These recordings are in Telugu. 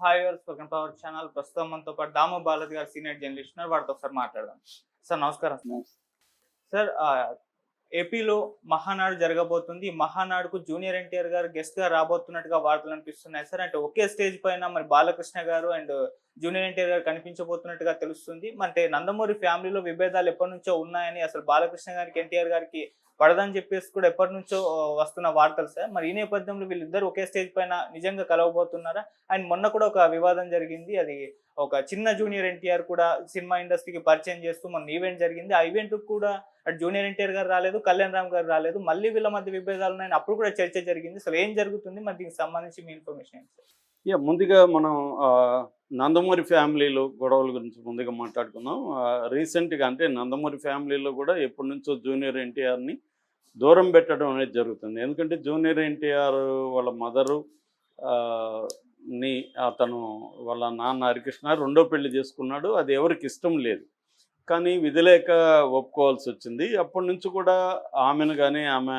హాయ్ స్పోకెన్ పవర్ ఛానల్ ప్రస్తుతం మనతో పాటు దాము బాలాజీ గారు సీనియర్ జర్నలిస్ట్ ఉన్నారు. వారితో ఒకసారి మాట్లాడదాం. సార్ నమస్కారం. సార్ ఏపీలో మహానాడు జరగబోతుంది. మహానాడుకు జూనియర్ ఎన్టీఆర్ గారు గెస్ట్గా రాబోతున్నట్టుగా వార్తలు అనిపిస్తున్నాయి. సార్ అంటే ఒకే స్టేజ్ పైన మరి బాలకృష్ణ గారు అండ్ జూనియర్ ఎన్టీఆర్ గారు కనిపించబోతున్నట్టుగా తెలుస్తుంది. అంటే నందమూరి ఫ్యామిలీలో విభేదాలు ఎప్పటి నుంచో ఉన్నాయని అసలు బాలకృష్ణ గారికి ఎన్టీఆర్ గారికి పడదని చెప్పేసి కూడా ఎప్పటి నుంచో వస్తున్న వార్తలు సార్. మరి ఈ నేపథ్యంలో వీళ్ళిద్దరు ఒకే స్టేజ్ పైన నిజంగా కలవబోతున్నారా? అండ్ మొన్న కూడా ఒక వివాదం జరిగింది. అది ఒక చిన్న జూనియర్ ఎన్టీఆర్ కూడా సినిమా ఇండస్ట్రీకి పరిచయం చేస్తూ మొన్న ఈవెంట్ జరిగింది. ఆ ఈవెంట్ కూడా అటు జూనియర్ ఎన్టీఆర్ గారు రాలేదు కళ్యాణ్ రామ్ గారు రాలేదు. మళ్ళీ వీళ్ళ మధ్య విభేదాలు ఉన్నాయని అప్పుడు కూడా చర్చ జరిగింది. అసలు ఏం జరుగుతుంది? మరి దీనికి సంబంధించి మీ ఇన్ఫర్మేషన్ ఏంటి సార్? యా ముందుగా మనం నందమూరి ఫ్యామిలీలో గొడవల గురించి ముందుగా మాట్లాడుకుందాం. రీసెంట్గా అంటే నందమూరి ఫ్యామిలీలో కూడా ఎప్పటి నుంచో జూనియర్ ఎన్టీఆర్ని దూరం పెట్టడం అనేది జరుగుతుంది. ఎందుకంటే జూనియర్ ఎన్టీఆర్ వాళ్ళ మదరు ని అతను వాళ్ళ నాన్న హరికృష్ణ రెండో పెళ్ళి చేసుకున్నాడు. అది ఎవరికి ఇష్టం లేదు. కానీ విధి లేక ఒప్పుకోవాల్సి వచ్చింది. అప్పటి నుంచి కూడా ఆమెను కానీ ఆమె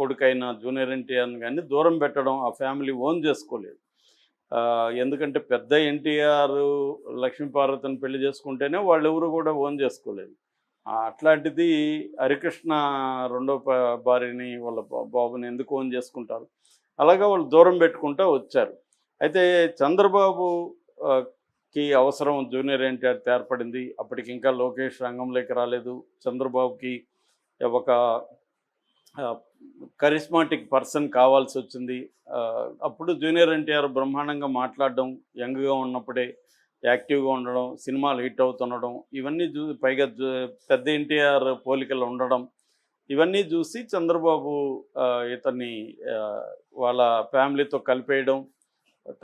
కొడుకైన జూనియర్ ఎన్టీఆర్ని కానీ దూరం పెట్టడం ఆ ఫ్యామిలీ ఓన్ చేసుకోలేదు. ఎందుకంటే పెద్ద ఎన్టీఆర్ లక్ష్మీపార్వతిని పెళ్ళి చేసుకుంటేనే వాళ్ళు ఎవరు కూడా ఓన్ చేసుకోలేదు. అట్లాంటిది హరికృష్ణ రెండో భార్యని వాళ్ళ బా- బాబుని ఎందుకు ఓన్ చేసుకుంటారు? అలాగా వాళ్ళు దూరం పెట్టుకుంటూ వచ్చారు. అయితే చంద్రబాబుకి అవసరం జూనియర్ ఎన్టీఆర్ ఏర్పడింది అప్పటికి ఇంకా లోకేష్ రంగంలోకి రాలేదు. చంద్రబాబుకి ఒక కరిస్మాటిక్ పర్సన్ కావాల్సి వచ్చింది. అప్పుడు జూనియర్ ఎన్టీఆర్ బ్రహ్మాండంగా మాట్లాడడం యంగ్గా ఉన్నప్పుడే యాక్టివ్గా ఉండడం సినిమాలు హిట్ అవుతుండడం ఇవన్నీ చూ పైగా పెద్ద ఎన్టీఆర్ పోలికలు ఉండడం ఇవన్నీ చూసి చంద్రబాబు ఇతన్ని వాళ్ళ ఫ్యామిలీతో కలిపేయడం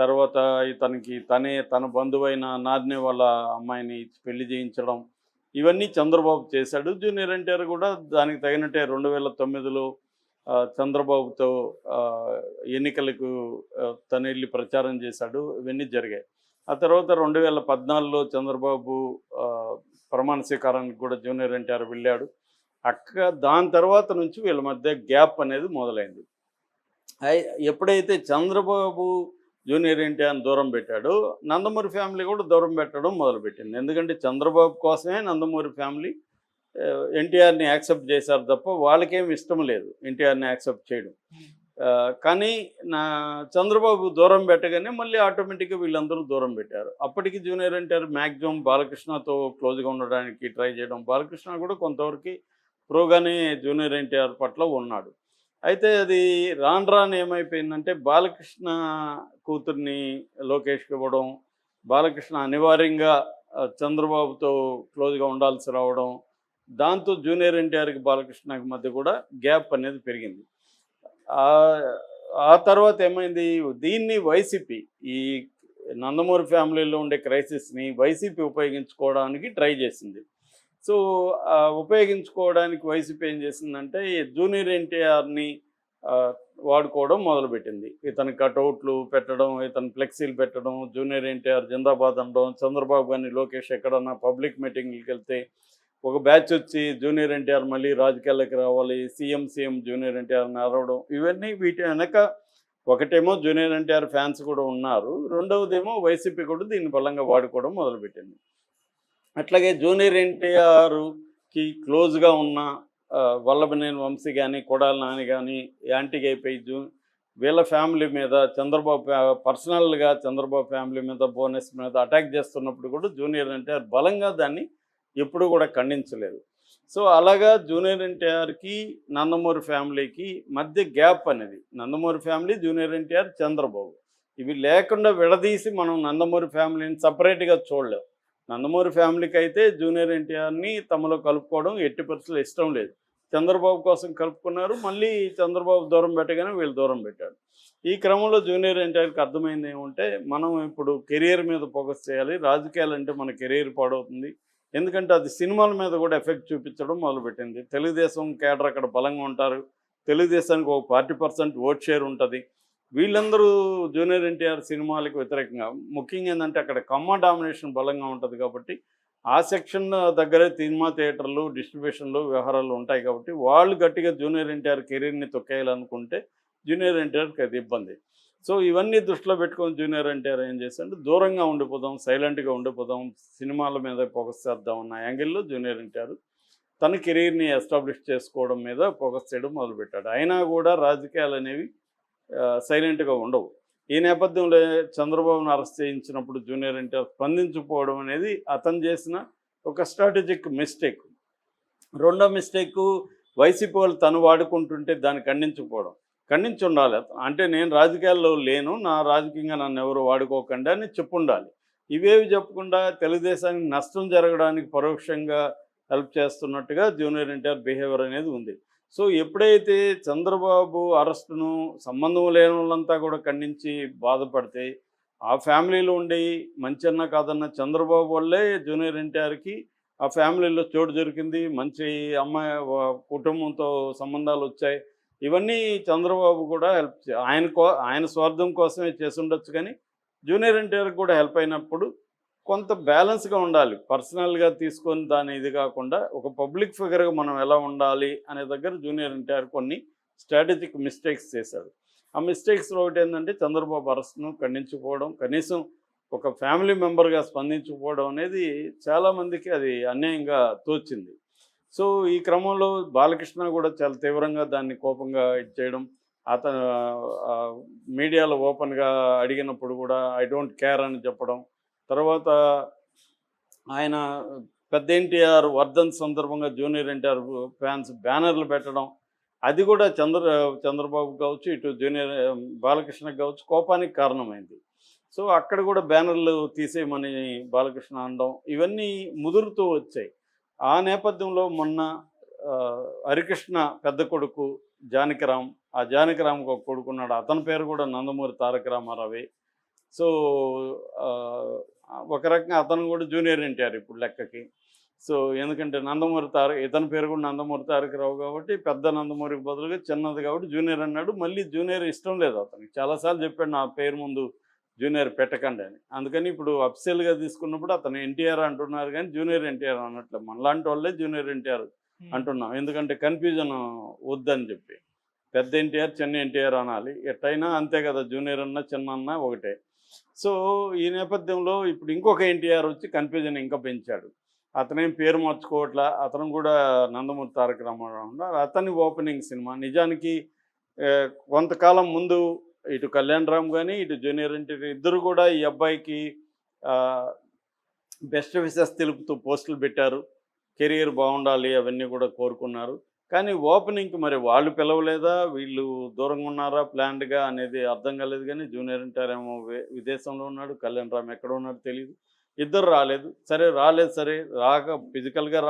తర్వాత ఇతనికి తనే తన బంధువైన నాదినే వాళ్ళ అమ్మాయిని పెళ్ళి చేయించడం ఇవన్నీ చంద్రబాబు చేశాడు. జూనియర్ ఎన్టీఆర్ కూడా దానికి తగినట్టే రెండు వేల తొమ్మిదిలో చంద్రబాబుతో ఎన్నికలకు తను వెళ్ళి ప్రచారం చేశాడు. ఇవన్నీ జరిగాయి. ఆ తర్వాత రెండు వేల పద్నాలుగులో చంద్రబాబు ప్రమాణ స్వీకారానికి కూడా జూనియర్ ఎన్టీఆర్ వెళ్ళాడు. అక్క దాని తర్వాత నుంచి వీళ్ళ మధ్య గ్యాప్ అనేది మొదలైంది. ఎప్పుడైతే చంద్రబాబు జూనియర్ ఎన్టీఆర్ని దూరం పెట్టాడో నందమూరి ఫ్యామిలీ కూడా దూరం పెట్టడం మొదలుపెట్టింది. ఎందుకంటే చంద్రబాబు కోసమే నందమూరి ఫ్యామిలీ ఎన్టీఆర్ని యాక్సెప్ట్ చేశారు తప్ప వాళ్ళకేం ఇష్టం లేదు ఎన్టీఆర్ని యాక్సెప్ట్ చేయడం. కానీ నా చంద్రబాబు దూరం పెట్టగానే మళ్ళీ ఆటోమేటిక్గా వీళ్ళందరూ దూరం పెట్టారు. అప్పటికి జూనియర్ ఎన్టీఆర్ మ్యాక్సిమం బాలకృష్ణతో క్లోజ్గా ఉండడానికి ట్రై చేయడం. బాలకృష్ణ కూడా కొంతవరకు ప్రోగానే జూనియర్ ఎన్టీఆర్ పట్ల ఉన్నాడు. అయితే అది రాను రాను ఏమైపోయిందంటే బాలకృష్ణ కూతుర్ని లోకేష్కి ఇవ్వడం బాలకృష్ణ అనివార్యంగా చంద్రబాబుతో క్లోజ్గా ఉండాల్సి రావడం దాంతో జూనియర్ ఎన్టీఆర్కి బాలకృష్ణకి మధ్య కూడా గ్యాప్ అనేది పెరిగింది. ఆ- తర్వాత ఏమైంది? దీన్ని వైసీపీ ఈ నందమూరి ఫ్యామిలీలో ఉండే క్రైసిస్ని వైసీపీ ఉపయోగించుకోవడానికి ట్రై చేసింది. సో ఉపయోగించుకోవడానికి వైసీపీ ఏం చేసిందంటే ఈ జూనియర్ ఎన్టీఆర్ని వాడుకోవడం మొదలుపెట్టింది. ఇతని కటౌట్లు పెట్టడం ఇతని ఫ్లెక్సీలు పెట్టడం జూనియర్ ఎన్టీఆర్ జిందాబాద్ అనడం చంద్రబాబు గారిని లోకేష్ ఎక్కడన్నా పబ్లిక్ మీటింగ్కి వెళ్తే ఒక బ్యాచ్ వచ్చి జూనియర్ ఎన్టీఆర్ మళ్ళీ రాజకీయాలకు రావాలి సీఎం సీఎం జూనియర్ ఎన్టీఆర్ని అరవడం ఇవన్నీ వీటి వెనక ఒకటేమో జూనియర్ ఎన్టీఆర్ ఫ్యాన్స్ కూడా ఉన్నారు రెండవదేమో వైసీపీ కూడా దీన్ని బలంగా వాడుకోవడం మొదలుపెట్టింది. అట్లాగే జూనియర్ ఎన్టీఆర్కి క్లోజ్గా ఉన్న వల్లభనేని వంశీ కానీ కొడాల నాని కానీ యాంటీగా అయిపోయి జూ వీళ్ళ ఫ్యామిలీ మీద చంద్రబాబు పర్సనల్గా చంద్రబాబు ఫ్యామిలీ మీద బోనస్ మీద అటాక్ చేస్తున్నప్పుడు కూడా జూనియర్ ఎన్టీఆర్ బలంగా దాన్ని ఎప్పుడూ కూడా ఖండించలేదు. సో అలాగా జూనియర్ ఎన్టీఆర్కి నందమూరి ఫ్యామిలీకి మధ్య గ్యాప్ అనేది నందమూరి ఫ్యామిలీ జూనియర్ ఎన్టీఆర్ చంద్రబాబు. ఇవి లేకుండా విడదీసి మనం నందమూరి ఫ్యామిలీని సపరేట్గా చూడలేం. నందమూరి ఫ్యామిలీకి అయితే జూనియర్ ఎన్టీఆర్ని తమలో కలుపుకోవడం ఎట్టి పరిస్థితులు ఇష్టం లేదు. చంద్రబాబు కోసం కలుపుకున్నారు మళ్ళీ చంద్రబాబు దూరం పెట్టగానే వీళ్ళు దూరం పెట్టాడు ఈ క్రమంలో జూనియర్ ఎన్టీఆర్కి అర్థమైంది ఏమంటే మనం ఇప్పుడు కెరియర్ మీద ఫోకస్ చేయాలి. రాజకీయాలు అంటే మన కెరియర్ పాడవుతుంది. ఎందుకంటే అది సినిమాల మీద కూడా ఎఫెక్ట్ చూపించడం మొదలుపెట్టింది. తెలుగుదేశం కేడర్ అక్కడ బలంగా ఉంటారు. తెలుగుదేశానికి ఒక ఫార్టీ పర్సెంట్ ఓట్ షేర్ ఉంటుంది. వీళ్ళందరూ జూనియర్ ఎన్టీఆర్ సినిమాలకు వ్యతిరేకంగా ముఖ్యంగా ఏంటంటే అక్కడ కమ్మ డామినేషన్ బలంగా ఉంటుంది కాబట్టి ఆ సెక్షన్ దగ్గరే సినిమా థియేటర్లు డిస్ట్రిబ్యూషన్లు వ్యవహారాలు ఉంటాయి కాబట్టి వాళ్ళు గట్టిగా జూనియర్ ఎన్టీఆర్ కెరీర్ని తొక్కేయాలనుకుంటే జూనియర్ ఎన్టీఆర్కి అది ఇబ్బంది. సో ఇవన్నీ దృష్టిలో పెట్టుకొని జూనియర్ ఎన్టీఆర్ ఏం చేశాడు దూరంగా ఉండిపోదాం సైలెంట్గా ఉండిపోదాం సినిమాల మీద ఫోకస్ చేద్దాం అన్న యాంగిల్లో జూనియర్ ఎన్టీఆర్ తన కెరీర్ని ఎస్టాబ్లిష్ చేసుకోవడం మీద ఫోకస్ చేయడం మొదలుపెట్టాడు. అయినా కూడా రాజకీయాలు అనేవి సైలెంట్గా ఉండవు. ఈ నేపథ్యంలో చంద్రబాబును అరెస్ట్ చేయించినప్పుడు జూనియర్ ఎన్టీఆర్ స్పందించుకోవడం అనేది అతను చేసిన ఒక స్ట్రాటజిక్ మిస్టేక్. రెండో మిస్టేక్ వైసీపీ వాళ్ళు తను వాడుకుంటుంటే దాన్ని ఖండించుకోవడం ఖండించి ఉండాలి అంటే నేను రాజకీయాల్లో లేను నా రాజకీయంగా నన్ను ఎవరు వాడుకోకండి అని చెప్పుండాలి. ఇవేవి చెప్పకుండా తెలుగుదేశానికి నష్టం జరగడానికి పరోక్షంగా హెల్ప్ చేస్తున్నట్టుగా జూనియర్ ఎన్టీఆర్ బిహేవియర్ అనేది ఉంది. సో ఎప్పుడైతే చంద్రబాబు అరెస్టును సంబంధం లేని వాళ్ళంతా కూడా ఖండించి బాధపడితే ఆ ఫ్యామిలీలో ఉండి మంచన్న కాదన్న చంద్రబాబు వల్లే జూనియర్ ఎన్టీఆర్కి ఆ ఫ్యామిలీలో చోటు దొరికింది. మంచి అమ్మాయి కుటుంబంతో సంబంధాలు వచ్చాయి. ఇవన్నీ చంద్రబాబు కూడా హెల్ప్ ఆయన కో ఆయన స్వార్థం కోసమే చేసుండొచ్చు కానీ జూనియర్ ఎన్టీఆర్కి కూడా హెల్ప్ అయినప్పుడు కొంత బ్యాలెన్స్గా ఉండాలి. పర్సనల్గా తీసుకొని దాని ఇది కాకుండా ఒక పబ్లిక్ ఫిగర్గా మనం ఎలా ఉండాలి అనే దగ్గర జూనియర్ ఎన్టీఆర్ కొన్ని స్ట్రాటజిక్ మిస్టేక్స్ చేశాడు. ఆ మిస్టేక్స్లో ఒకటి ఏంటంటే చంద్రబాబు అరెస్ట్ను ఖండించుకోవడం కనీసం ఒక ఫ్యామిలీ మెంబర్గా స్పందించుకోవడం అనేది చాలామందికి అది అన్యాయంగా తోచింది. సో ఈ క్రమంలో బాలకృష్ణ కూడా చాలా తీవ్రంగా దాన్ని కోపంగా ఇది చేయడం అతను మీడియాలో ఓపెన్గా అడిగినప్పుడు కూడా ఐ డోంట్ కేర్ అని చెప్పడం తర్వాత ఆయన పెద్ద ఎన్టీఆర్ వర్ధన్ సందర్భంగా జూనియర్ ఎన్టీఆర్ ఫ్యాన్స్ బ్యానర్లు పెట్టడం అది కూడా చంద్ర చంద్రబాబు కావచ్చు ఇటు జూనియర్ బాలకృష్ణకి కావచ్చు కోపానికి కారణమైంది. సో అక్కడ కూడా బ్యానర్లు తీసేయమని బాలకృష్ణ అనడం ఇవన్నీ ముదురుతూ వచ్చాయి. ఆ నేపథ్యంలో మొన్న హరికృష్ణ పెద్ద కొడుకు జానకిరామ్ ఆ జానకిరామ్కి ఒక కొడుకున్నాడు. అతని పేరు కూడా నందమూరి తారక రామారావే. సో ఒక రకంగా అతను కూడా జూనియర్ ఎన్టీఆర్ ఇప్పుడు లెక్కకి. సో ఎందుకంటే నందమూరి తారక ఇతని పేరు కూడా నందమూరి తారకరావు కాబట్టి పెద్ద నందమూరికి బదులుగా చిన్నది కాబట్టి జూనియర్ అన్నాడు. మళ్ళీ జూనియర్ ఇష్టం లేదు అతనికి. చాలాసార్లు చెప్పాడు నా పేరు ముందు జూనియర్ పెట్టకండి అని. అందుకని ఇప్పుడు అఫిషియల్గా తీసుకున్నప్పుడు అతను ఎన్టీఆర్ అంటున్నారు కానీ జూనియర్ ఎన్టీఆర్ అనట్లేదు మనలాంటి వాళ్ళే జూనియర్ ఎన్టీఆర్ అంటున్నాం. ఎందుకంటే కన్ఫ్యూజన్ వద్దని చెప్పి. పెద్ద ఎన్టీఆర్ చిన్న ఎన్టీఆర్ అనాలి. ఎట్టయినా అంతే కదా జూనియర్ అన్న చిన్న అన్న ఒకటే. సో ఈ నేపథ్యంలో ఇప్పుడు ఇంకొక ఎన్టీఆర్ వచ్చి కన్ఫ్యూజన్ ఇంకా పెంచాడు. అతనేం పేరు మార్చుకోవట్లా? అతను కూడా నందమూరి తారక రామారావు అతని ఓపెనింగ్ సినిమా నిజానికి కొంతకాలం ముందు ఇటు కళ్యాణ్ రామ్ కానీ ఇటు జూనియర్ ఎన్టీఆర్ ఇద్దరు కూడా ఈ అబ్బాయికి బెస్ట్ విషెస్ తెలుపుతూ పోస్టులు పెట్టారు. కెరియర్ బాగుండాలి అవన్నీ కూడా కోరుకున్నారు. కానీ ఓపెనింగ్కి మరి వాళ్ళు పిలవలేదా? వీళ్ళు దూరంగా ఉన్నారా? ప్లాన్డ్గా అనేది అర్థం కాలేదు కానీ జూనియర్ ఎన్టీఆర్ ఏమో విదేశంలో ఉన్నాడు. కళ్యాణ్ రామ్ ఎక్కడ ఉన్నాడు తెలియదు ఇద్దరు రాలేదు. సరే రాలేదు సరే. రాక ఫిజికల్గా రావు